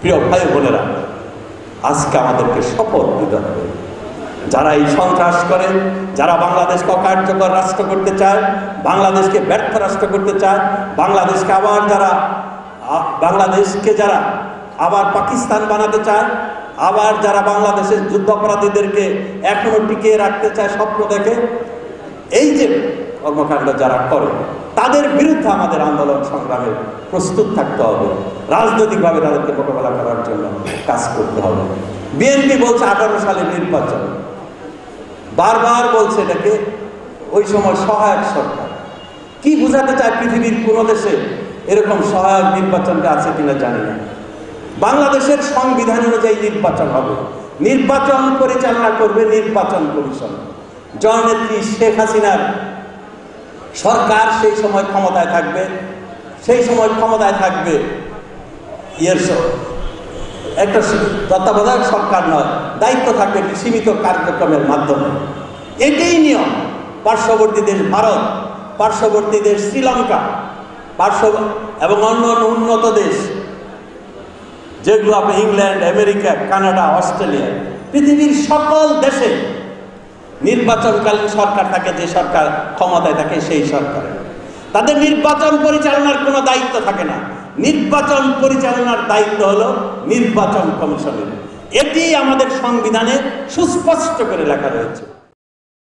প্রিয় ভাই বোনেরা, আজকে আমাদেরকে শপথ নিতে হবে। যারা এই সন্ত্রাস করে, যারা বাংলাদেশকে অকার্যকর রাষ্ট্র করতে চায়, বাংলাদেশকে ব্যর্থ রাষ্ট্র করতে চায়, বাংলাদেশকে আবার যারা বাংলাদেশকে যারা আবার পাকিস্তান বানাতে চায়, আবার যারা বাংলাদেশের যুদ্ধাপরাধীদেরকে এখনও টিকিয়ে রাখতে চায় স্বপ্ন দেখে, এই যে কর্মকাণ্ড যারা করে তাদের বিরুদ্ধে আমাদের আন্দোলন সংগ্রামে প্রস্তুত থাকতে হবে। রাজনৈতিকভাবে তাদেরকে মোকাবেলা করার জন্য কাজ করতে হবে। বিএনপি বলছে আঠারো সালে নির্বাচন। বারবার বলছে এটাকে ওই সময় সহায়ক সরকার। কি বোঝাতে চায় পৃথিবীর কোনো দেশে এরকম সহায়ক নির্বাচনটা আছে কিনা জানি না। বাংলাদেশের সংবিধান অনুযায়ী নির্বাচন হবে। নির্বাচন পরিচালনা করবে নির্বাচন কমিশন। জননেত্রী শেখ হাসিনার সরকার সেই সময় ক্ষমতায় থাকবে, সেই সময় ক্ষমতায় থাকবে ইয়ের একটা তত্ত্বাবধায়ক সরকার নয়, দায়িত্ব থাকবে সীমিত কার্যক্রমের মাধ্যমে। এটাই নিয়ম। পার্শ্ববর্তী দেশ ভারত, পার্শ্ববর্তী দেশ শ্রীলঙ্কা, পার্শ্ব, এবং অন্য অন্য উন্নত দেশ, যেগুলো আপনি ইংল্যান্ড, আমেরিকা, কানাডা, অস্ট্রেলিয়া, পৃথিবীর সকল দেশে নির্বাচনকালীন সরকার থাকে, যে সরকার ক্ষমতায় থাকে সেই সরকার তাদের নির্বাচন পরিচালনার কোনো দায়িত্ব থাকে না। নির্বাচন পরিচালনার দায়িত্ব হলো নির্বাচন কমিশনের। এটি আমাদের সংবিধানে সুস্পষ্ট করে লেখা রয়েছে।